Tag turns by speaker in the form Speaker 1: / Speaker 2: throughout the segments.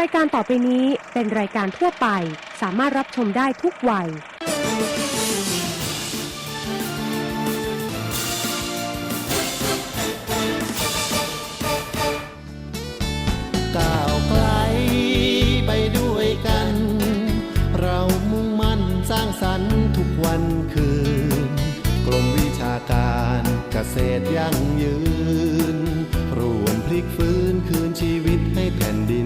Speaker 1: รายการต่อไปนี้เป็นรายการทั่วไป สามารถรับชมได้ทุกวัย
Speaker 2: ก้าวไกลไปด้วยกัน เรามุ่งมั่นสร้างสรรค์ทุกวันคืนกรมวิชาการเกษตรยั่งยืน รวมพลิกฟื้นคืนชีวิตให้แผ่นดิน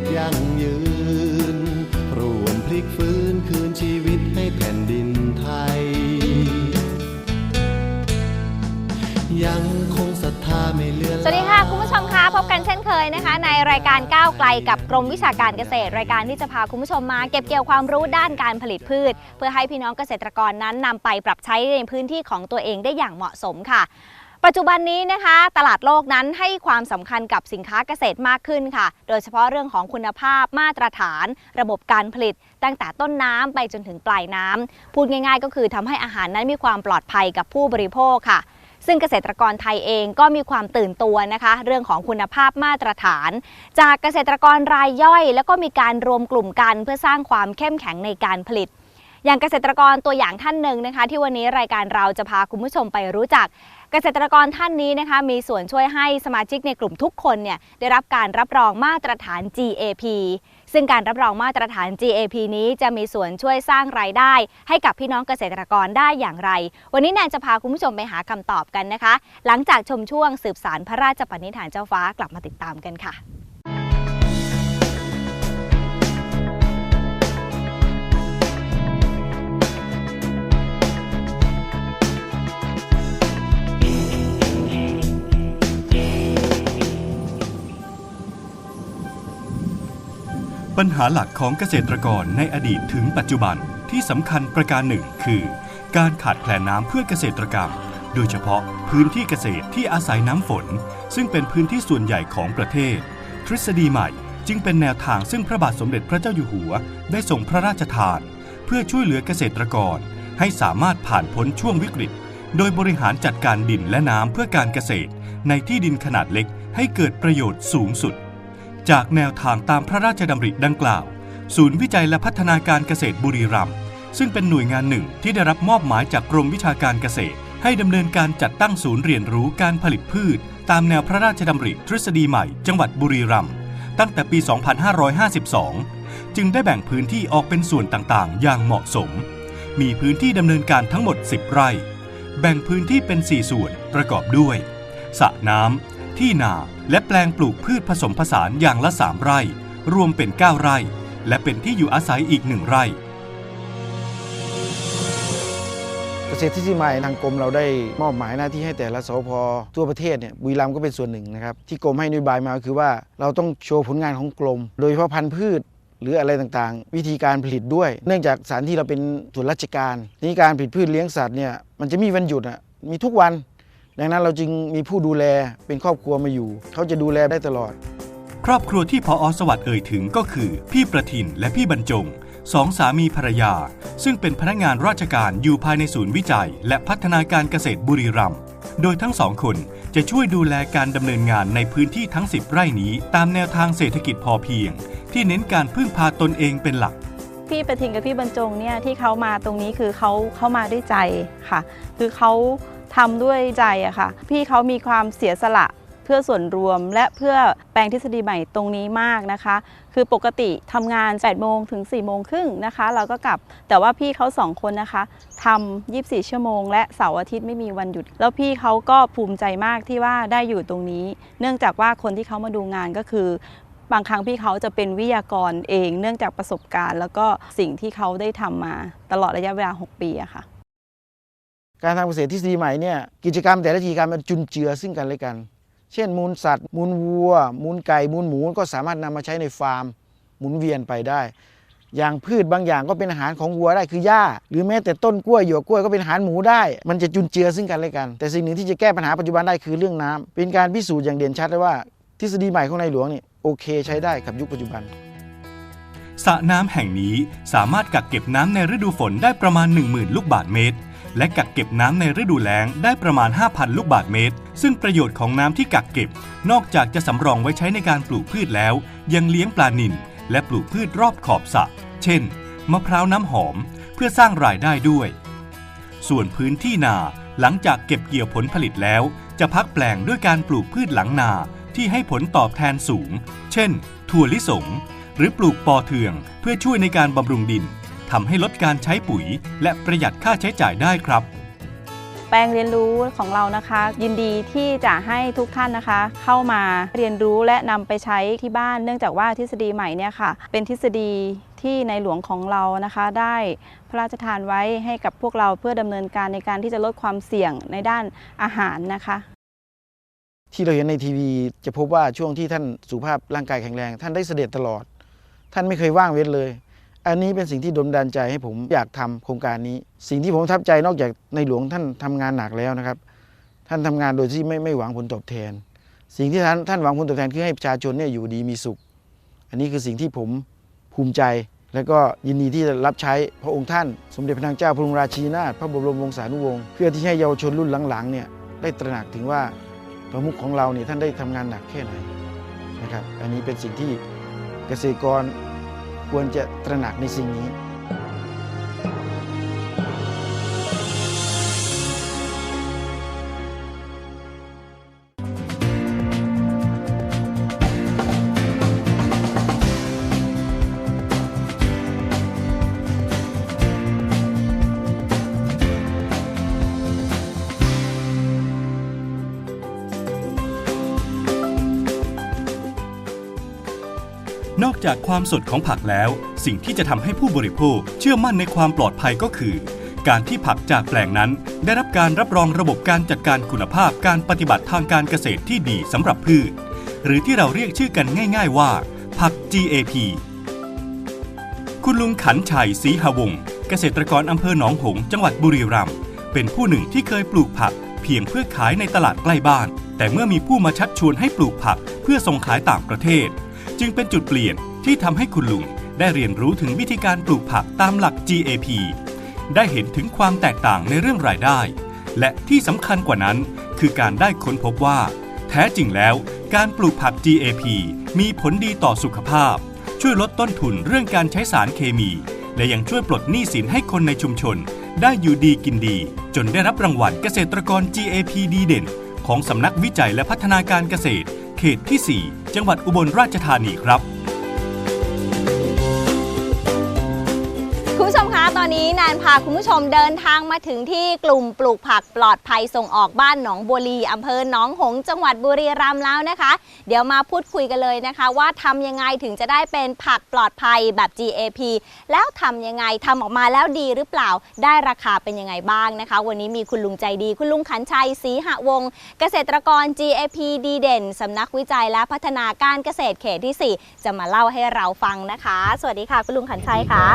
Speaker 2: ตยั่งยืน รวมพลิกฟื้นคืนชีวิตให้แผ่นดินไทย ยังคงศรัทธาไม่เลือน
Speaker 3: สวัสดีค่ะ คุณผู้ชมคะพบกันเช่นเคยนะคะ ในรายการก้าวไกลกับกรมวิชาการเกษตร รายการที่จะพาคุณผู้ชมมาเก็บเกี่ยวความรู้ด้านการผลิตพืช เพื่อให้พี่น้องเกษตรกรนั้นนำไปปรับใช้ในพื้นที่ของตัวเองได้อย่างเหมาะสมค่ะ ปัจจุบันนี้นะคะ ตลาดโลกนั้นให้ความสำคัญกับสินค้าเกษตรมากขึ้นค่ะ โดยเฉพาะเรื่องของคุณภาพมาตรฐาน ระบบการผลิต ตั้งแต่ต้นน้ำไปจนถึงปลายน้ำพูดง่าย ๆ ก็คือทำให้อาหารนั้นมีความปลอดภัยกับผู้บริโภคค่ะ ซึ่งเกษตรกรไทยเองก็มีความตื่นตัวนะคะ เรื่องของคุณภาพมาตรฐาน จากเกษตรกรรายย่อย แล้วก็มีการรวมกลุ่มกันเพื่อสร้างความเข้มแข็งในการผลิตอย่างเกษตรกรตัวอย่างท่านหนึ่งนะคะ ที่วันนี้รายการเราจะพาคุณผู้ชมไปรู้จัก เกษตรกรท่านนี้นะคะมีส่วนช่วยให้สมาชิกในกลุ่มทุกคนเนี่ยได้รับการรับรองมาตรฐาน GAP ซึ่งการรับรองมาตรฐาน GAP นี้จะมีส่วนช่วยสร้างรายได้ ให้กับพี่น้องเกษตรกรได้อย่างไร วันนี้แนนจะพาคุณผู้ชมไปหาคำตอบกันนะคะ หลังจากชมช่วงสืบสารพระราชปณิธานเจ้าฟ้ากลับมาติดตามกันค่ะ
Speaker 4: ปัญหาหลักของเกษตรกรในอดีตถึงปัจจุบันที่สำคัญประการหนึ่งคือ การขาดแคลนน้ำเพื่อเกษตรกรรม โดยเฉพาะพื้นที่เกษตรที่อาศัยน้ำฝน ซึ่งเป็นพื้นที่ส่วนใหญ่ของประเทศ ทฤษฎีใหม่จึงเป็นแนวทางซึ่งพระบาทสมเด็จพระเจ้าอยู่หัว ได้ส่งพระราชทาน เพื่อช่วยเหลือเกษตรกร ให้สามารถผ่านพ้นช่วงวิกฤต โดยบริหารจัดการดินและน้ำเพื่อการเกษตร ในที่ดินขนาดเล็กให้เกิดประโยชน์สูงสุด จากแนวทางตามพระราชดำริดังกล่าว ศูนย์วิจัยและพัฒนาการเกษตรบุรีรัมย์ซึ่งเป็นหน่วยงานหนึ่งที่ได้รับมอบหมายจากกรมวิชาการเกษตร ให้ดำเนินการจัดตั้งศูนย์เรียนรู้การผลิตพืช ตามแนวพระราชดำริทฤษฎีใหม่ จังหวัดบุรีรัมย์ตั้งแต่ปี 2552 จึงได้แบ่งพื้นที่ออกเป็นส่วนต่างๆ อย่างเหมาะสม มีพื้นที่ดำเนินการทั้งหมด 10 ไร่ แบ่งพื้นที่เป็น 4 ส่วนประกอบด้วยสระน้ำ ที่นาและแปลงปลูกพืชผสมผสานอย่างละ3ไร่ รวมเป็น 9 ไร่ และเป็นที่อยู่อาศัยอีก1ไร่
Speaker 5: เกษตรทฤษฎีใหม่ทางกรมเราได้มอบหมายหน้าที่ให้แต่ละสพทั่วประเทศเนี่ยบุรีรัมย์ก็เป็นส่วนหนึ่งนะครับ ที่กรมให้นโยบายมาคือว่าเราต้องโชว์ผลงานของกรม โดยเฉพาะพันธุ์พืชหรืออะไรต่างๆ วิธีการผลิตด้วย เนื่องจากสถานที่เราเป็นส่วนราชการนี่การผลิตพืชเลี้ยงสัตว์เนี่ยมันจะมีวันหยุดอะมีทุกวัน ดังนั้นเราจึงมีผู้ดูแลเป็นครอบครัวมาอยู่ เขาจะดูแลได้ตลอด
Speaker 4: ครอบครัวที่พออสวัสดิ์เอ่ยถึงก็คือ พี่ประทินและพี่บรรจงสองสามีภรรยา ซึ่งเป็นพนักงานราชการอยู่ภายในศูนย์วิจัย และพัฒนาการเกษตรบุรีรัมย์โดยทั้งสองคนจะช่วยดูแลการดำเนินงานในพื้นที่ทั้ง 10 ไร่นี้ ตามแนวทางเศรษฐกิจพอเพียง ที่เน้นการพึ่งพาตนเองเป็นหลัก
Speaker 6: พี่ประทินกับพี่บรรจงเนี่ยที่เขามาตรงนี้คือเขาเขามาด้วยใจค่ะ คือเขา ทำด้วยใจอะค่ะ พี่เขามีความเสียสละเพื่อส่วนรวมและเพื่อแปลงทฤษฎีใหม่ตรงนี้มากนะคะ คือปกติทำงาน 8 โมงถึง 4 โมงครึ่งนะคะ เราก็กลับแต่ว่าพี่เขาสองคนนะคะทำ24 ชั่วโมง และเสาร์อาทิตย์ไม่มีวันหยุด แล้วพี่เขาก็ภูมิใจมากที่ว่าได้อยู่ตรงนี้ เนื่องจากว่าคนที่เขามาดูงานก็คือบางครั้งพี่เขาจะเป็นวิทยากรเอง เนื่องจากประสบการณ์ แล้วก็สิ่งที่เขาได้ทำมาตลอดระยะเวลา 6 ปีอะค่ะ
Speaker 5: การทำเกษตรทฤษฎีใหม่เนี่ยกิจกรรมแต่ละกิจกรรมมันจุนเจือซึ่งกันและกัน เช่น มูลสัตว์ มูลวัว มูลไก่ มูลหมู ก็สามารถนำมาใช้ในฟาร์มหมุนเวียนไปได้ อย่างพืชบางอย่างก็เป็นอาหารของวัวได้คือหญ้า หรือแม้แต่ต้นกล้วยหยวกกล้วยก็เป็นอาหารหมูได้ มันจะจุนเจือซึ่งกันและกัน แต่สิ่งหนึ่งที่จะแก้ปัญหาปัจจุบันได้คือเรื่องน้ำเป็นการพิสูจน์อย่างเด่นชัดเลยว่าทฤษฎีใหม่ของในหลวงนี่โอเคใช้ได้กับยุคปัจจุบัน
Speaker 4: สระน้ำแห่งนี้สามารถกักเก็บน้ำในฤดูฝนได้ประมาณ 10,000 ลูกบาศก์เมตร และกักเก็บน้ำในฤดูแล้งได้ประมาณ 5,000 ลูกบาศก์เมตร ซึ่งประโยชน์ของน้ำที่กักเก็บ นอกจากจะสำรองไว้ใช้ในการปลูกพืชแล้ว ยังเลี้ยงปลานิลและปลูกพืชรอบขอบสระเช่น มะพร้าวน้ำหอม เพื่อสร้างรายได้ด้วย ส่วนพื้นที่นาหลังจากเก็บเกี่ยวผลผลิตแล้ว จะพักแปลงด้วยการปลูกพืชหลังนาที่ให้ผลตอบแทนสูง เช่น ถั่วลิสง หรือปลูกปอเทือง เพื่อช่วยในการบำรุงดิน ทำให้ลดการใช้ปุ๋ย และประหยัดค่าใช้จ่ายได้ครับ
Speaker 6: แปลงเรียนรู้ของเรานะคะ ยินดีที่จะให้ทุกท่านนะคะ เข้ามาเรียนรู้และนำไปใช้ที่บ้านเนื่องจากว่าทฤษฎีใหม่เนี่ยค่ะ เป็นทฤษฎีที่ในหลวงของเรานะคะ ได้พระราชทานไว้ให้กับพวกเราเพื่อดำเนินการในการที่จะลดความเสี่ยงในด้านอาหารนะคะ
Speaker 5: ที่เราเห็นในทีวีจะพบว่าช่วงที่ท่านสุขภาพร่างกายแข็งแรง ท่านได้เสด็จตลอด ท่านไม่เคยว่างเว้นเลย อันนี้เป็นสิ่งที่ดลบันดาลใจให้ผมอยากทำโครงการนี้ สิ่งที่ผมทับใจนอกจากในหลวงท่านทำงานหนักแล้วนะครับ ท่านทำงานโดยที่ไม่ไม่หวังผลตอบแทน สิ่งที่ท่านท่านหวังผลตอบแทนคือให้ประชาชนเนี่ยอยู่ดีมีสุข อันนี้คือสิ่งที่ผมภูมิใจ และก็ยินดีที่จะรับใช้พระองค์ท่าน สมเด็จพระนางเจ้าพระบรมราชินีนาถพระบรมวงศานุวงศ์เพื่อที่ให้เยาวชนรุ่นหลังๆเนี่ยได้ตระหนักถึงว่าประมุขของเราเนี่ยท่านได้ทำงานหนักแค่ไหนนะครับ อันนี้เป็นสิ่งที่เกษตรกร ควรจะตระหนักในสิ่งนี้
Speaker 4: จากความสดของผักแล้ว สิ่งที่จะทำให้ผู้บริโภคเชื่อมั่นในความปลอดภัยก็คือ การที่ผักจากแปลงนั้น ได้รับการรับรองระบบการจัดการคุณภาพการปฏิบัติทางการเกษตรที่ดีสำหรับพืช หรือที่เราเรียกชื่อกันง่าย ๆ ว่า ผัก GAP คุณลุงขันชัยศรีหวง เกษตรกรอำเภอหนองหงส์จังหวัดบุรีรัมย์เป็นผู้หนึ่งที่เคยปลูกผัก เพียงเพื่อขายในตลาดใกล้บ้าน แต่เมื่อมีผู้มาชักชวนให้ปลูกผัก เพื่อส่งขายต่างประเทศ จึงเป็นจุดเปลี่ยน ที่ทำให้คุณลุงได้เรียนรู้ถึงวิธีการปลูกผักตามหลัก GAP ได้เห็นถึงความแตกต่างในเรื่องรายได้ และที่สำคัญกว่านั้น คือการได้ค้นพบว่า แท้จริงแล้ว การปลูกผัก GAP มีผลดีต่อสุขภาพ ช่วยลดต้นทุนเรื่องการใช้สารเคมี และยังช่วยปลดหนี้สินให้คนในชุมชน ได้อยู่ดีกินดี จนได้รับรางวัลเกษตรกร GAP ดีเด่น ของสำนักวิจัยและพัฒนาการเกษตรเขตที่ 4 จังหวัดอุบลราชธานีครับ
Speaker 3: ตอนนี้แนนพาคุณผู้ชมเดินทางมาถึงที่กลุ่มปลูกผักปลอดภัยส่งออกบ้านหนองบัวลีอำเภอหนองหงส์จังหวัดบุรีรัมย์แล้วนะคะ เดี๋ยวมาพูดคุยกันเลยนะคะ ว่าทำยังไงถึงจะได้เป็นผักปลอดภัยแบบ GAP แล้วทำยังไงทำออกมาแล้วดีหรือเปล่าได้ราคาเป็นยังไงบ้างนะคะ วันนี้มีคุณลุงใจดี คุณลุงขันชัยศรีหะวงศ์เกษตรกร GAP ดีเด่นสำนักวิจัยและพัฒนาการเกษตรเขตที่ 4 จะมาเล่าให้เราฟังนะคะ สวัสดีค่ะ คุณลุงขันชัยค่ะ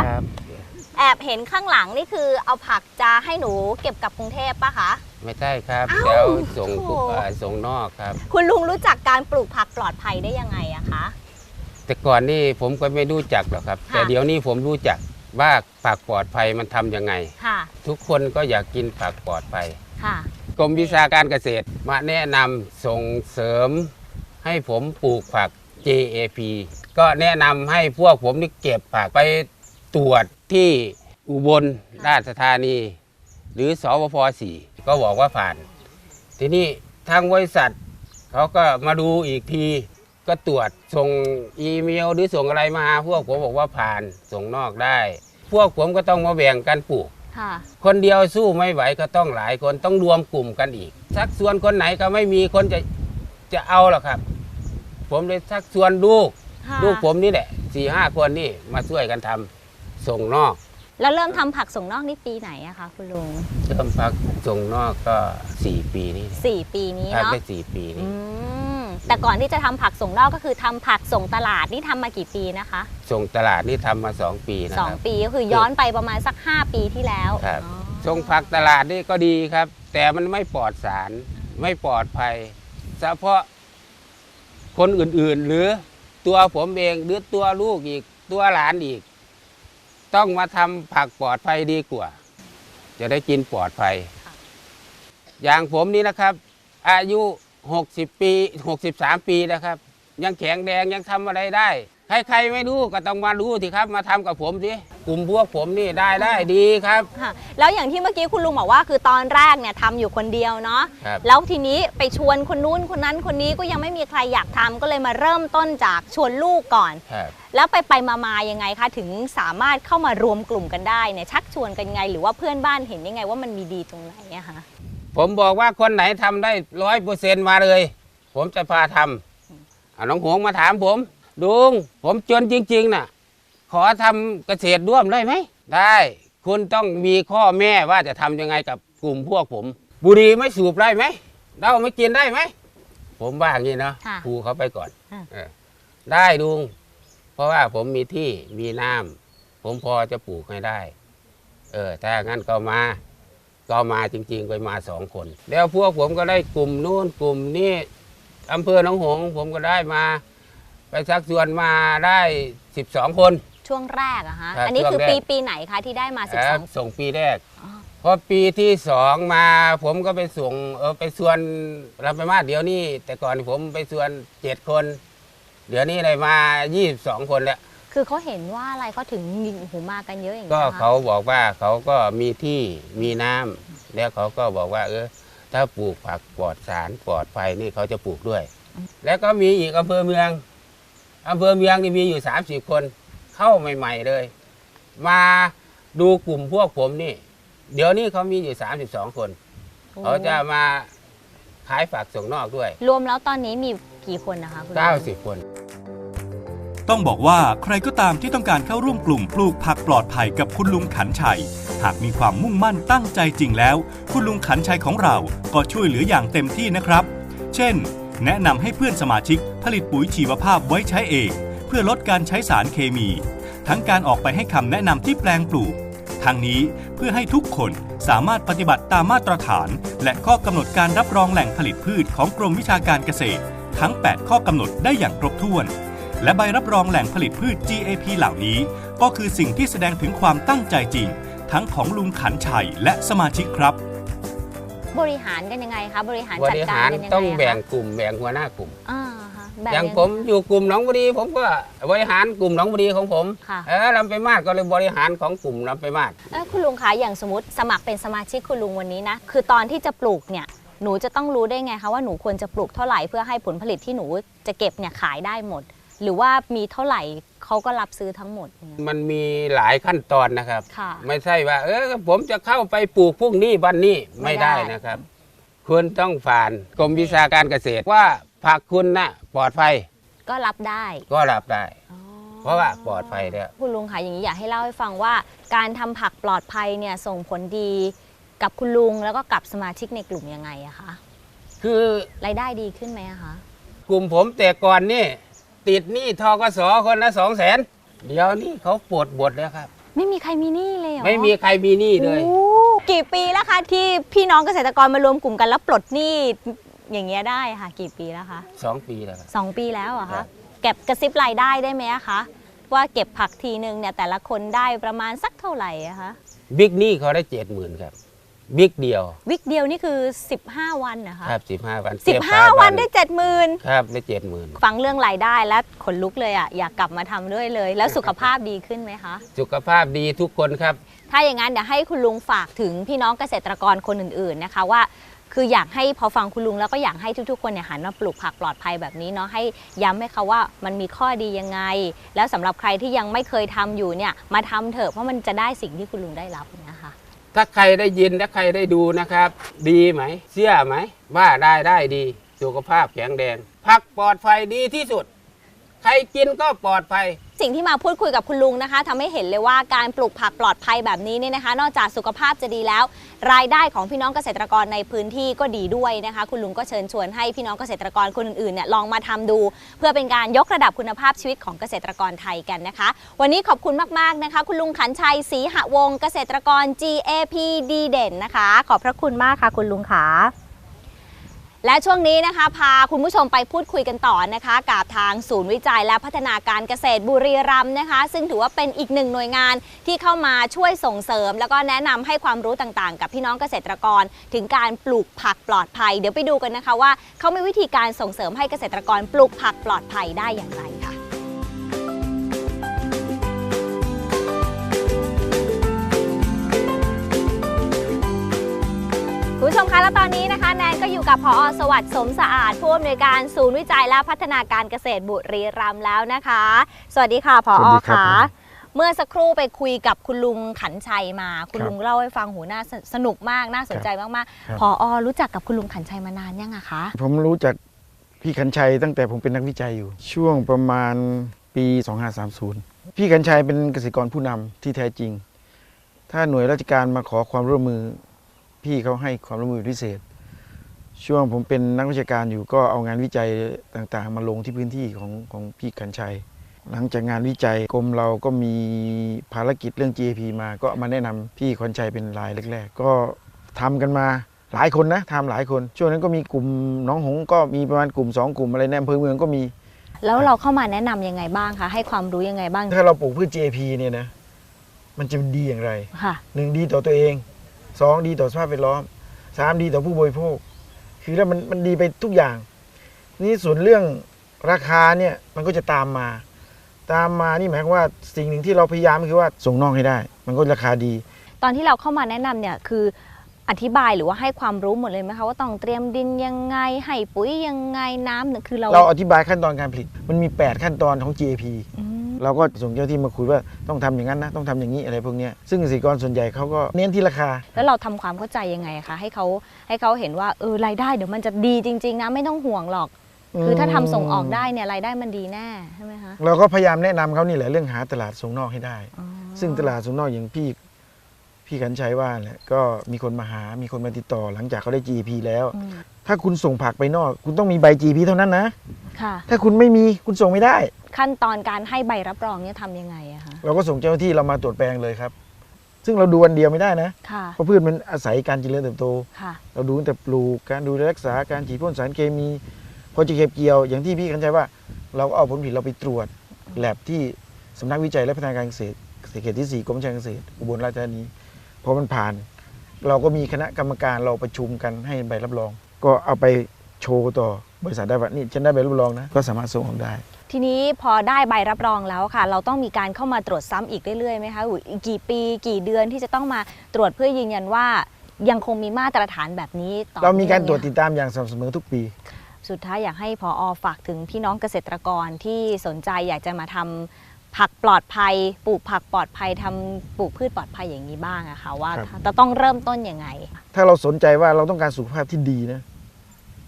Speaker 3: แอบเห็นข้างหลังนี่คือเอาผักจะให้หนูเก็บกลับกรุงเทพปะคะ
Speaker 7: ไม่ใช่ครับ
Speaker 3: อ้าว
Speaker 7: เดี๋ยวส่ง
Speaker 3: โถ
Speaker 7: กุเอ่อส่งนอกครับ
Speaker 3: คุณลุงรู้จักการปลูกผักปลอดภัยได้ยังไงอะคะ
Speaker 7: แต่ก่อนนี่ผมก็ไม่รู้จักหรอกครับ
Speaker 3: ค่ะ
Speaker 7: แต่เดี๋ยวนี้ผมรู้จักว่าผักปลอดภัยมันทำยังไง
Speaker 3: ค่ะ
Speaker 7: ทุกคนก็อยากกินผักปลอดภัย
Speaker 3: ค่ะ
Speaker 7: กรมวิชาการเกษตรมาแนะนำส่งเสริม ให้ผมปลูกผัก JAP ก็แนะนำให้พวกผมนี่เก็บผักไปตรวจ ที่อุบลราชธานี หรือสวพสี่ก็บอกว่าผ่าน ทีนี้ทางบริษัทเขาก็มาดูอีกที ก็ตรวจส่งอีเมลหรือส่งอะไรมา พวกผมบอกว่าผ่านส่งนอกได้ พวกผมก็ต้องมาแบ่งกันปลูก
Speaker 3: ค่ะ
Speaker 7: คนเดียวสู้ไม่ไหวก็ต้องหลายคนต้องรวมกลุ่มกันอีกชักชวนคนไหนก็ไม่มีคนจะจะเอาหรอกครับ ผมเลยชักชวนลูก
Speaker 3: ค่ะ
Speaker 7: ลูกผมนี่แหละสี่ห้าคนนี่มาช่วยกันทำ ส่งนอก
Speaker 3: แล้วเริ่มทำผักส่งนอกนี่ปีไหนอะคะคุณลุง
Speaker 7: เริ่มพักส่งนอกก็สี่ปีนี่
Speaker 3: สี่ปีนี้
Speaker 7: พัก
Speaker 3: เนาะ
Speaker 7: ได้สี่ปี
Speaker 3: อื
Speaker 7: นี่
Speaker 3: มแต่ก่อนที่จะทำผักส่งนอกก็คือทำผักส่งตลาดนี่ทำมากี่ปีนะคะ
Speaker 7: ส่งตลาดนี่ทำมา 2 ปีนะ
Speaker 3: ส
Speaker 7: ค
Speaker 3: อง
Speaker 7: รับ
Speaker 3: ปีก็คือย้อนไปประมาณสัก 5 ปีที่แล้ว
Speaker 7: ครับ
Speaker 3: อ๋อ
Speaker 7: ส่งผักตลาดนี่ก็ดีครับ แต่มันไม่ปลอดสารไม่ปลอดภัยเฉพาะคนอื่นๆ หรือตัวผมเองหรือตัวลูกอีกตัวหลานอีก ต้องมาทำผักปลอดภัยดีกว่า จะได้กินปลอดภัย อย่างผมนี่นะครับ อายุ 60 ปี 63 ปีนะครับ ยังแข็งแรงยังทำอะไรได้ ใครๆไม่รู้ก็ต้องมารู้สิครับ มาทำกับผมสิกลุ่มพวกผมนี่ได้ได้ดีครับ
Speaker 3: ค่ะแล้วอย่างที่เมื่อกี้คุณลุงบอกว่าคือตอนแรกเนี่ยทำอยู่คนเดียวเนาะ
Speaker 7: ครับ
Speaker 3: แล้วทีนี้ไปชวนคนนู้นคนนั้นคนนี้ก็ยังไม่มีใครอยากทำก็เลยมาเริ่มต้นจากชวนลูกก่อน
Speaker 7: ครับ
Speaker 3: แล้วไปไปมามายังไงคะถึงสามารถเข้ามารวมกลุ่มกันได้เนี่ยชักชวนกันยังไง หรือว่าเพื่อนบ้านเห็นยังไงว่ามันมีดีตรงไหนอะคะ
Speaker 7: ผมบอกว่าคนไหนทำได้ร้อยเปอร์เซ็นมาเลย ผมจะพาทำเอาน้องหงมาถามผม ลุงผมจนจริงๆน่ะ ขอทำเกษตรร่วมได้ไหม ได้ คุณต้องมีข้อแม่ว่าจะทำยังไงกับกลุ่มพวกผม บุหรี่ไม่สูบได้ไหมเหล้าไม่กินได้ไหม ผมว่าอย่างนี้เนาะ
Speaker 3: ค่ะ
Speaker 7: ครูเขาไปก่อน
Speaker 3: อะ
Speaker 7: เออได้ลุง เพราะว่าผมมีที่มีน้ำผมพอจะปลูกให้ได้ เออ ถ้างั้นก็มา ก็มาจริงๆ ไปมาสองคน แล้วพวกผมก็ได้กลุ่มนู้นกลุ่มนี้อำเภอหนองหงส์ผมก็ได้มา ไปชักชวนมาได้สิบสองคน
Speaker 3: ช่วงแรกอะฮะ
Speaker 7: ครับ
Speaker 3: อันนี้คือ
Speaker 7: ช่วงแรก
Speaker 3: ปีปีไหนคะที่ได้มา
Speaker 7: ครับส่งปีแรก
Speaker 3: อ๋อ
Speaker 7: พอปีที่สองมาผมก็ไปส่งเออไปส่วนรับไปมาเดี๋ยวนี้ แต่ก่อนผมไปส่วนเจ็ดคน เดี๋ยวนี้ได้มายี่สิบสองคนแล้ว
Speaker 3: 12คือเขาเห็นว่าอะไรเขาถึงหูมากันเยอะอย่าง
Speaker 7: ก็
Speaker 3: นี้ยคะ
Speaker 7: เขาบอกว่าเขาก็มีที่มีน้ำแล้วเขาก็บอกว่า เออ ถ้าปลูกผักปลอดสารปลอดภัยนี่เขาจะปลูกด้วย แล้วก็มีอีกอำเภอเมือง อำเภอเมืองนี่มีอยู่สามสิบคนเข้าใหม่ ๆเลย มาดูกลุ่มพวกผมนี่ เดี๋ยวนี้เขามีอยู่สามสิบสองคน
Speaker 3: โอ้
Speaker 7: เขาจะมาขายฝากส่งนอกด้วย
Speaker 3: รวมแล้วตอนนี้มีกี่คนนะคะคุณลุง
Speaker 7: เก้าสิบคน
Speaker 4: ต้องบอกว่าใครก็ตามที่ต้องการเข้าร่วมกลุ่มปลูกผักปลอดภัยกับคุณลุงขันชัย หากมีความมุ่งมั่นตั้งใจจริงแล้ว คุณลุงขันชัยของเราก็ช่วยเหลืออย่างเต็มที่นะครับ เช่น แนะนำให้เพื่อนสมาชิกผลิตปุ๋ยชีวภาพไว้ใช้เอง เพื่อลดการใช้สารเคมี ทั้งการออกไปให้คำแนะนำที่แปลงปลูกทั้งนี้เพื่อให้ทุกคนสามารถปฏิบัติตามมาตรฐาน และข้อกำหนดการรับรองแหล่งผลิตพืชของกรมวิชาการเกษตร ทั้ง 8 ข้อกำหนดได้อย่างครบถ้วน และใบรับรองแหล่งผลิตพืช GAP เหล่านี้ ก็คือสิ่งที่แสดงถึงความตั้งใจจริง ทั้งของลุงขันชัยและสมาชิกครับ
Speaker 3: บริหารกันยังไงคะบริหาร
Speaker 7: บ
Speaker 3: จัด
Speaker 7: ริ
Speaker 3: กา
Speaker 7: หารร
Speaker 3: กันยังไง
Speaker 7: ต้อง
Speaker 3: อะคะ
Speaker 7: แบ่งกลุ่มแบ่งหัวหน้ากลุ่ม
Speaker 3: อ่าฮะแบ่
Speaker 7: อย่าง
Speaker 3: ง
Speaker 7: ผมอยู่กลุ่มหนองบุรีผมก็บริหารกลุ่มหนองบุรีของผม
Speaker 3: ค่ะ
Speaker 7: เออลำไปมาดก็เลยบริหารของกลุ่มลำไปมาด
Speaker 3: เอ้ยคุณลุงคะอย่างสมมติสมัครเป็นสมาชิกคุณลุงวันนี้นะคือตอนที่จะปลูกเนี่ยหนูจะต้องรู้ได้ไงคะว่าหนูควรจะปลูกเท่าไหร่เพื่อให้ผลผลิตที่หนูจะเก็บเนี่ยขายได้หมด หรือว่ามีเท่าไหร่เขาก็รับซื้อทั้งหมดเนี่ย
Speaker 7: มันมีหลายขั้นตอนนะครับ
Speaker 3: ค่ะ
Speaker 7: ไม่ใช่ว่า เออผมจะเข้าไปปลูกพรุ่งนี้วันนี้
Speaker 3: ไม่
Speaker 7: ไม่
Speaker 3: ได้
Speaker 7: ได้ นะครับ คุณต้องผ่านกรมวิชาการเกษตรว่าผักคุณน่ะปลอดภัย
Speaker 3: ก็รับได้
Speaker 7: ก็รับได้
Speaker 3: อ๋อ
Speaker 7: เพราะว่าปลอดภัยแล้ว
Speaker 3: คุณลุงคะอย่างนี้อยากให้เล่าให้ฟังว่า การทำผักปลอดภัยเนี่ยส่งผลดีกับคุณลุงแล้วก็กับสมาชิกในกลุ่มยังไงอะคะ
Speaker 7: คือ
Speaker 3: รายได้ดีขึ้นไหมอะคะ
Speaker 7: กลุ่มผมแต่ก่อนนี่ ติดหนี้ทกสคนละสองแสนเดี๋ยวนี้เขาปลดบทแล้วครับ
Speaker 3: ไม่มีใครมีหนี้เลยเหรอ
Speaker 7: ไม่มีใครมีหนี้เลย
Speaker 3: โอ้กี่ปีแล้วคะที่พี่น้องเกษตรกรมารวมกลุ่มกันแล้วปลดหนี้อย่างเงี้ยได้ค่ะ กี่ปีแล้วคะ
Speaker 7: สองปีแล้วครับ
Speaker 3: สองปีแล้วเหรอะ
Speaker 7: ครั
Speaker 3: คะ
Speaker 7: บ
Speaker 3: เก็บกระซิบรายได้ได้ไหมอะคะว่าเก็บผักทีนึงเนี่ยแต่ละคนได้ประมาณสักเท่าไหร่อะคะ
Speaker 7: บิ๊กหนี้เขาได้เจ็ดหมื่นครับ บิ๊กเดียว
Speaker 3: วิกเดียวนี่คือ 15 วันนะคะ
Speaker 7: ครับสิบห้าวัน
Speaker 3: สิบห้าวันได้เจ็ดหมื่น
Speaker 7: ครับได้เจ็ดหมื่น
Speaker 3: ฟังเรื่องรายได้แล้วขนลุกเลยอะอยากกลับมาทำด้วยเลย แล้วสุขภาพดีขึ้นไหมคะ
Speaker 7: สุขภาพดีทุกคนครับ
Speaker 3: ถ้าอย่างนั้นเดี๋ยวให้คุณลุงฝากถึงพี่น้องเกษตรกรคนอื่นๆนะคะว่าคืออยากให้พอฟังคุณลุงแล้วก็อยากให้ทุกๆ คนเนี่ยหันมาปลูกผักปลอดภัยแบบนี้เนาะให้ย้ำให้เขาว่ามันมีข้อดียังไง แล้วสำหรับใครที่ยังไม่เคยทำอยู่เนี่ยมาทำเถอะเพราะมันจะได้สิ่งที่คุณลุงได้รับนะคะ
Speaker 7: ถ้าใครได้ยินถ้าใครได้ดูนะครับ ดีไหมเชื่อไหม ว่าได้ได้ดี สุขภาพแข็งแรงผักปลอดภัยดีที่สุด ใครกินก็ปลอดภัย
Speaker 3: สิ่งที่มาพูดคุยกับคุณลุงนะคะทำให้เห็นเลยว่าการปลูกผักปลอดภัยแบบนี้เนี่ยนะคะ นอกจากสุขภาพจะดีแล้ว รายได้ของพี่น้องเกษตรกรในพื้นที่ก็ดีด้วยนะคะ คุณลุงก็เชิญชวนให้พี่น้องเกษตรกรคนอื่นๆเนี่ยลองมาทำดู เพื่อเป็นการยกระดับคุณภาพชีวิตของเกษตรกรไทยกันนะคะ วันนี้ขอบคุณมากๆนะคะ คุณลุงขันชัยศรีหวงศ์เกษตรกร GAP ดีเด่นนะคะ ขอบพระคุณมากค่ะ คุณลุงขา และช่วงนี้นะคะพาคุณผู้ชมไปพูดคุยกันต่อนะคะ กับทางศูนย์วิจัยและพัฒนาการเกษตรบุรีรัมย์นะคะ ซึ่งถือว่าเป็นอีกหนึ่งหน่วยงานที่เข้ามาช่วยส่งเสริม แล้วก็แนะนำให้ความรู้ต่างๆ กับพี่น้องเกษตรกร ถึงการปลูกผักปลอดภัย เดี๋ยวไปดูกันนะคะว่าเขามีวิธีการส่งเสริมให้เกษตรกรปลูกผักปลอดภัยได้อย่างไรค่ะ แล้วตอนนี้นะคะแนนก็อยู่กับพอสวัสดิ์สมสะอาดผู้อำนวยการศูนย์วิจัยและพัฒนาการเกษตรบุรีรัมย์แล้วนะคะ สวัสดีค่ะพอ
Speaker 5: สวัสดีครับ
Speaker 3: ค่ะ
Speaker 5: ผม
Speaker 3: เมื่อสักครู่ไปคุยกับคุณลุงขันชัยมา คุณ
Speaker 5: ครับ
Speaker 3: ลุงเล่าให้ฟังหูน่าสสนุกมากน่าสนใจมาก
Speaker 5: ครับ
Speaker 3: ๆพอรู้จักกับคุณลุงขันชัยมานานยังอะคะ
Speaker 5: ผมรู้จักพี่ขันชัยตั้งแต่ผมเป็นนักวิจัยอยู่ ช่วงประมาณปี 2530 พี่ขันชัยเป็นเกษตรกรผู้นำที่แท้จริง ถ้าหน่วยราชการมาขอความร่วมมือ พี่เขาให้ความร่วมมือพิเศษ ช่วงผมเป็นนักวิชาการอยู่ก็เอางานวิจัยต่างๆ มาลงที่พื้นที่ของของพี่ขันชัย หลังจากงานวิจัยกรมเราก็มีภารกิจเรื่อง GAP มาก็มาแนะนำพี่ขันชัยเป็นรายแรก ๆ ก็ทำกันมาหลายคนนะทำหลายคน ช่วงนั้นก็มีกลุ่มหน้องหงส์ก็มีประมาณกลุ่ม 2 กลุ่มอะไรในอำเภอเมืองก็มี
Speaker 3: แล้วเราเข้ามาแนะนำยังไงบ้างคะให้ความรู้ยังไงบ้าง
Speaker 5: ถ้าเราปลูกพืช GAP เนี่ยนะมันจะดีอย่างไร
Speaker 3: ค่ะ
Speaker 5: หนึ่งดีต่อตัวเอง สองดีต่อสภาพแวดล้อมสามดีต่อผู้บริโภค คือแล้วมันมันดีไปทุกอย่าง นี่ส่วนเรื่องราคาเนี่ยมันก็จะตามมา ตามมานี่หมายความว่าสิ่งหนึ่งที่เราพยายามก็คือว่าส่งนอกให้ได้ มันก็ราคาดี
Speaker 3: ตอนที่เราเข้ามาแนะนำเนี่ยคืออธิบายหรือว่าให้ความรู้หมดเลยไหมคะว่าต้องเตรียมดินยังไงให้ปุ๋ยยังไงน้ำเนี่ยคือเรา
Speaker 5: เราอธิบายขั้นตอนการผลิต มันมี 8 ขั้นตอนของ GAP
Speaker 3: อืม
Speaker 5: เราก็ส่งเจ้าที่มาคุยว่าต้องทำอย่างนั้นนะต้องทำอย่างนี้อะไรพวกเนี้ยซึ่งเกษตรกรส่วนใหญ่เขาก็เน้นที่ราคา
Speaker 3: แล้วเราทำความเข้าใจยังไงอะคะให้เขาให้เขาเห็นว่าเออรายได้เดี๋ยวมันจะดีจริง ๆ นะไม่ต้องห่วงหรอก คือถ้าทำส่งออกได้เนี่ยรายได้มันดีแน่ใช่ไหมคะ
Speaker 5: เราก็พยายามแนะนำเขานี่แหละเรื่องหาตลาดส่งนอกให้ได้
Speaker 3: อ๋อ
Speaker 5: ซึ่งตลาดส่งนอกอย่างพี่พี่ขันชัยว่าแหละก็มีคนมาหา มีคนมาติดต่อหลังจากเขาได้ GP แล้ว
Speaker 3: อืม
Speaker 5: ถ้าคุณส่งผักไปนอก คุณต้องมีใบ GP เท่านั้นนะ
Speaker 3: ค่ะ
Speaker 5: ถ้าคุณไม่มีคุณส่งไม่ได้
Speaker 3: ขั้นตอนการให้ใบรับรองเนี่ยทำยังไงอะคะ
Speaker 5: เราก็ส่งเจ้าหน้าที่เรามาตรวจแปลงเลยครับ ซึ่งเราดูวันเดียวไม่ได้นะ
Speaker 3: ค่ะ
Speaker 5: เพราะพืชมันอาศัยการเจริญเติบโต
Speaker 3: ค่ะ
Speaker 5: เราดูตั้งแต่ปลูกการดูแลรักษาการฉีดพ่นสารเคมีพอจะเก็บเกี่ยวอย่างที่พี่ขันชัยว่า เราก็เอาผลผลิตเราไปตรวจแลบที่สำนักวิจัยและพัฒนาการเกษตรเขตที่ 4กรมวิชาการเกษตรอุบลราชธานีพอมันผ่าน เราก็มีคณะกรรมการเราประชุมกันให้ใบรับรอง ก็เอาไปโชว์ต่อบริษัทได้ว่านี่ฉันได้ใบรับรองนะ ก็สามารถส่งออกได้
Speaker 3: ทีนี้พอได้ใบรับรองแล้วค่ะ เราต้องมีการเข้ามาตรวจซ้ำอีกเรื่อยๆไหมคะอุ๊ยอีกกี่ปีกี่เดือนที่จะต้องมาตรวจเพื่อยืนยันว่ายังคงมีมาตรฐานแบบนี้ต่อ
Speaker 5: เรามีการตรวจ
Speaker 3: เนื่
Speaker 5: ติ
Speaker 3: อง
Speaker 5: ดตามอย่างสม่ำเสมอทุกปี
Speaker 3: สุดท้ายอยากให้พออฝากถึงพี่น้องเกษตรกรที่สนใจอยากจะมาทำ ผักปลอดภัย ปลูกผักปลอดภัยทำปลูกพืชปลอดภัยอย่างนี้บ้างอะค่ะว่า
Speaker 5: ครับ
Speaker 3: จะต้องเริ่มต้นยังไง
Speaker 5: ถ้าเราสนใจว่าเราต้องการสุขภาพที่ดีนะ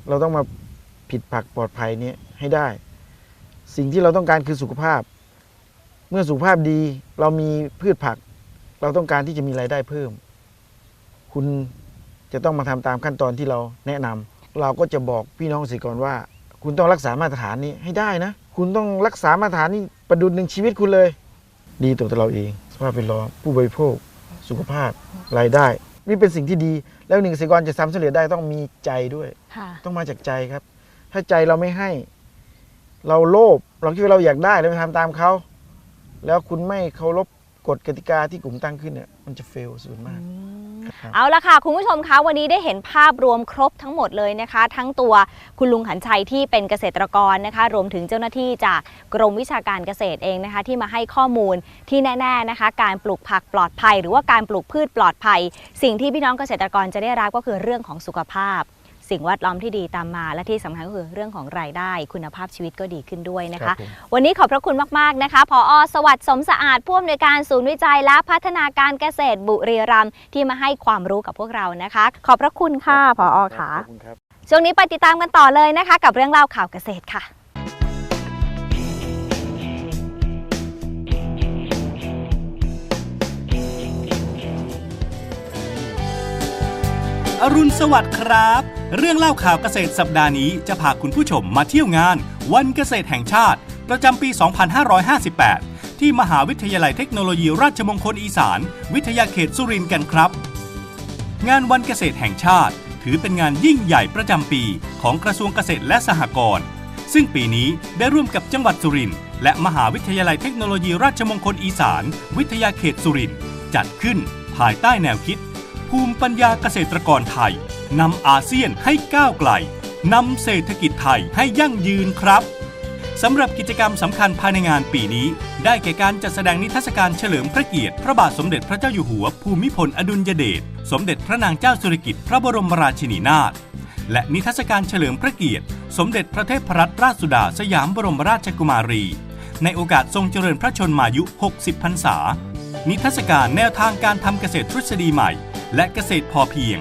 Speaker 5: เราต้องมาผิดผักปลอดภัยเนี้ให้ได้ สิ่งที่เราต้องการคือสุขภาพ เมื่อสุขภาพดีเรามีพืชผัก เราต้องการที่จะมีรายได้เพิ่ม คุณจะต้องมาทำตามขั้นตอนที่เราแนะนำเราก็จะบอกพี่น้องเกษตรกรว่า คุณต้องรักษามาตรฐานนี้ให้ได้นะ คุณต้องรักษามาตรฐานนี้ประดุจหนึ่งชีวิตคุณเลย ดีต่อตัวเราเอง สภาพแวดล้อมผู้บริโภค สุขภาพรายได้ นี่เป็นสิ่งที่ดี แล้วหนึ่งเกษตรกรจะทำสำเร็จได้ต้องมีใจด้วย
Speaker 3: ค่ะ
Speaker 5: ต้องมาจากใจครับ ถ้าใจเราไม่ให้ เราโลภเราคิดว่าเราอยากได้เราไปทำตามเขาแล้วคุณไม่เคารพกฎกติกาที่กลุ่มตั้งขึ้นเนี่ยมันจะเฟลส่วนมากครับ
Speaker 3: เอาละค่ะ คุณผู้ชมคะวันนี้ได้เห็นภาพรวมครบทั้งหมดเลยนะคะ ทั้งตัวคุณลุงขันชัยที่เป็นเกษตรกรนะคะ รวมถึงเจ้าหน้าที่จากกรมวิชาการเกษตรเองนะคะ ที่มาให้ข้อมูลที่แน่ๆนะคะ การปลูกผักปลอดภัย หรือว่าการปลูกพืชปลอดภัย สิ่งที่พี่น้องเกษตรกรจะได้รับก็คือเรื่องของสุขภาพ สิ่งแวดล้อมที่ดีตามมา และที่สำคัญก็คือเรื่องของรายได้คุณภาพชีวิตก็ดีขึ้นด้วยนะ
Speaker 5: ครั
Speaker 3: คะ
Speaker 5: บผม
Speaker 3: วันนี้ขอบพระคุณมาก ๆ นะคะพออสวัสดิ์สมสะอาดผู้อำนวยการศูนย์วิจัยและพัฒนาการเกษตรบุรีรัมย์ที่มาให้ความรู้กับพวกเรานะคะ ขอบพระคุณค่ะพออค่ะ
Speaker 5: ขอบคุณครับ
Speaker 3: ช่วงนี้ไปติดตามกันต่อเลยนะคะ กับเรื่องราวข่าวเกษตรค่ะ อ
Speaker 4: รุณสวัสดิ์ครับ เรื่องเล่าข่าวเกษตรสัปดาห์นี้จะพาคุณผู้ชมมาเที่ยวงาน วันเกษตรแห่งชาติ ประจำปี 2558 ที่มหาวิทยาลัยเทคโนโลยีราชมงคลอีสาน วิทยาเขตสุรินทร์กันครับ งานวันเกษตรแห่งชาติ ถือเป็นงานยิ่งใหญ่ประจำปีของกระทรวงเกษตรและสหกรณ์ซึ่งปีนี้ได้ร่วมกับจังหวัดสุรินทร์และมหาวิทยาลัยเทคโนโลยีราชมงคลอีสาน วิทยาเขตสุรินทร์จัดขึ้นภายใต้แนวคิด ภูมิปัญญาเกษตรกรไทยนำอาเซียนให้ก้าวไกลนำเศรษฐกิจไทยให้ยั่งยืนครับสำหรับกิจกรรมสำคัญภายในงานปีนี้ ได้แก่การจัดแสดงนิทรรศการเฉลิมพระเกียรติ พระบาทสมเด็จพระเจ้าอยู่หัว ภูมิพลอดุลยเดชสมเด็จพระนางเจ้าสิริกิติ์พระบรมราชินีนาถและนิทรรศการเฉลิมพระเกียรติ สมเด็จพระเทพรัตนราชสุดาสยามบรมราชกุมารี ในโอกาสทรงเจริญพระชนมายุ 60 พรรษา นิทรรศการแนวทางการทำเกษตรทฤษฎีใหม่ และเกษตรพอเพียง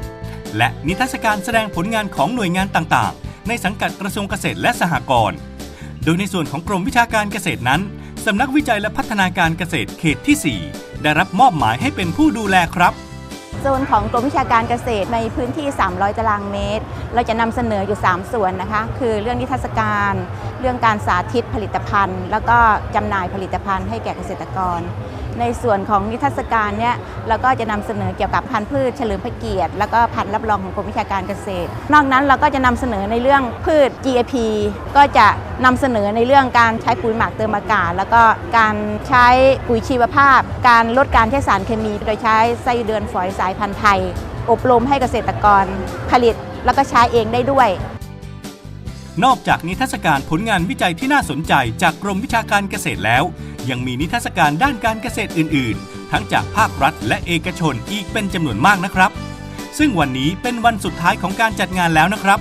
Speaker 4: และนิทรรศการแสดงผลงานของหน่วยงานต่างๆ ในสังกัดกระทรวงเกษตรและสหกรณ์โดยในส่วนของกรมวิชาการเกษตรนั้นสำนักวิจัยและพัฒนาการเกษตรเขตที่ 4 ได้รับมอบหมายให้เป็นผู้ดูแลครับ
Speaker 8: โซนของกรมวิชาการเกษตรในพื้นที่ 300 ตารางเมตร เราจะนำเสนออยู่ 3 ส่วนนะคะ คือเรื่องนิทรรศการ เรื่องการสาธิตผลิตภัณฑ์ แล้วก็จำหน่ายผลิตภัณฑ์ให้แก่เกษตรกร ในส่วนของนิทรรศการเนี่ยเราก็จะนำเสนอเกี่ยวกับพันธุ์พืชเฉลิมพระเกียรติ แล้วก็พันธุ์รับรองของกรมวิชาการเกษตร นอกนั้นเราก็จะนำเสนอในเรื่องพืช GAP ก็จะนำเสนอในเรื่องการใช้ปุ๋ยหมักเติมอากาศ แล้วก็การใช้ปุ๋ยชีวภาพ การลดการใช้สารเคมี โดยใช้ไส้เดือนฝอยสายพันธุ์ไทย อบรมให้เกษตรกรผลิต แล้วก็ใช้เองได้ด้วย
Speaker 4: นอกจากนิทรรศการผลงานวิจัยที่น่าสนใจจากกรมวิชาการเกษตรแล้ว ยังมีนิทรรศการด้านการเกษตรอื่น ๆ ทั้งจากภาครัฐและเอกชนอีกเป็นจำนวนมากนะครับ ซึ่งวันนี้เป็นวันสุดท้ายของการจัดงานแล้วนะครับ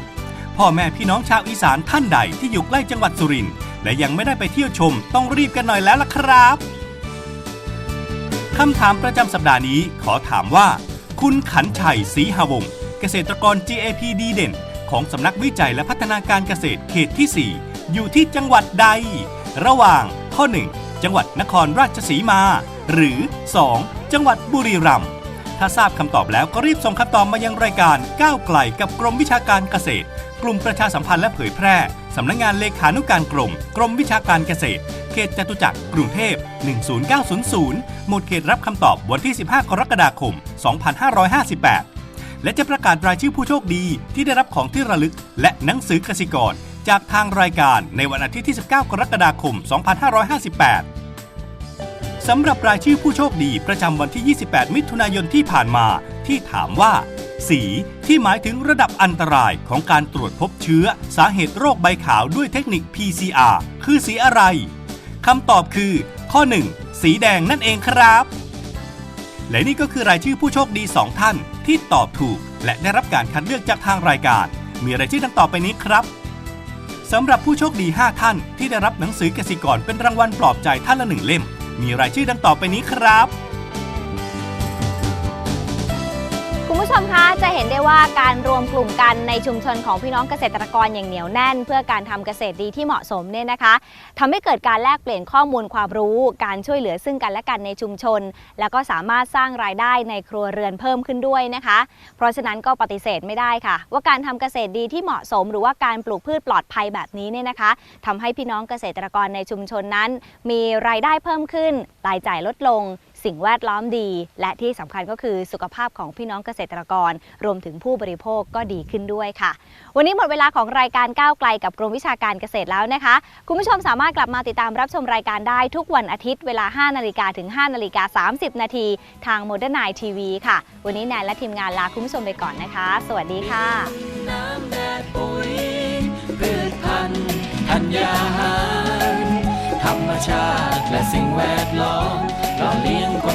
Speaker 4: พ่อแม่พี่น้องชาวอีสานท่านใดที่อยู่ใกล้จังหวัดสุรินทร์และยังไม่ได้ไปเที่ยวชมต้องรีบกันหน่อยแล้วล่ะครับคำถามประจำสัปดาห์นี้ขอถามว่า คุณขันชัยศรีหวงเกษตรกร GAP ดีเด่น ของสำนักวิจัยและพัฒนาการเกษตรเขตที่ 4 อยู่ที่จังหวัดใด ระหว่างข้อ 1 จังหวัดนครราชสีมา หรือ 2 จังหวัดบุรีรัมย์ถ้าทราบคำตอบแล้วก็รีบส่งคำตอบมายังรายการก้าวไกลกับกรมวิชาการเกษตร กลุ่มประชาสัมพันธ์และเผยแพร่สำนักงงานเลขานุการกรม กรมวิชาการเกษตร เขตจตุจักรกรุงเทพ 10900 หมดเขตรับคำตอบวันที่ 15 กรกฎาคม 2558 และจะประกาศรายชื่อผู้โชคดีที่ได้รับของที่ระลึกและหนังสือกสิกร จากทางรายการในวันอาทิตย์ที่ 19 กรกฎาคม 2558 สำหรับรายชื่อผู้โชคดีประจำวันที่ 28 มิถุนายนที่ผ่านมาที่ถามว่า สีที่หมายถึงระดับอันตรายของการตรวจพบเชื้อ สาเหตุโรคใบขาวด้วยเทคนิค PCR คือสีอะไรคำตอบคือ ข้อ 1 สีแดงนั่นเองครับ และนี่ก็คือรายชื่อผู้โชคดี 2 ท่านที่ตอบถูก และได้รับการคัดเลือกจากทางรายการ มีรายชื่อดังต่อไปนี้ครับ สำหรับผู้โชคดี 5 ท่านที่ได้รับหนังสือกสิกรเป็นรางวัลปลอบใจท่านละหนึ่งเล่ม มีรายชื่อดังต่อไปนี้ครับ
Speaker 3: ผู้ชมคะจะเห็นได้ว่าการรวมกลุ่มกันในชุมชนของพี่น้องเกษตรกรอย่างเหนียวแน่น เพื่อการทำเกษตรดีที่เหมาะสมเนี่ยนะคะทำให้เกิดการแลกเปลี่ยนข้อมูลความรู้ การช่วยเหลือซึ่งกันและกันในชุมชน แล้วก็สามารถสร้างรายได้ในครัวเรือนเพิ่มขึ้นด้วยนะคะ เพราะฉะนั้นก็ปฏิเสธไม่ได้ค่ะ ว่าการทำเกษตรดีที่เหมาะสม หรือว่าการปลูกพืชปลอดภัยแบบนี้เนี่ยนะคะทำให้พี่น้องเกษตรกรในชุมชนนั้น มีรายได้เพิ่มขึ้นรายจ่ายลดลง สิ่งแวดล้อมดี และที่สำคัญก็คือสุขภาพของพี่น้องเกษตรกร รวมถึงผู้บริโภคก็ดีขึ้นด้วยค่ะ วันนี้หมดเวลาของรายการก้าวไกลกับกรมวิชาการเกษตรแล้วนะคะ คุณผู้ชมสามารถกลับมาติดตามรับชมรายการได้ทุกวันอาทิตย์เวลา 5 นาฬิกาถึง 5 นาฬิกา 30 นาทีทาง Modern Night TV ค่ะ วันนี้แนนและทีมงานลาคุณผู้ชมไปก่อนนะคะ สวัสดีค่ะ
Speaker 9: น้ำแดดปุ๋ยพืชพันธุ์ธัญญาหารธรรมชาติและสิ่งแวดล้อม เราเลี้ยงคน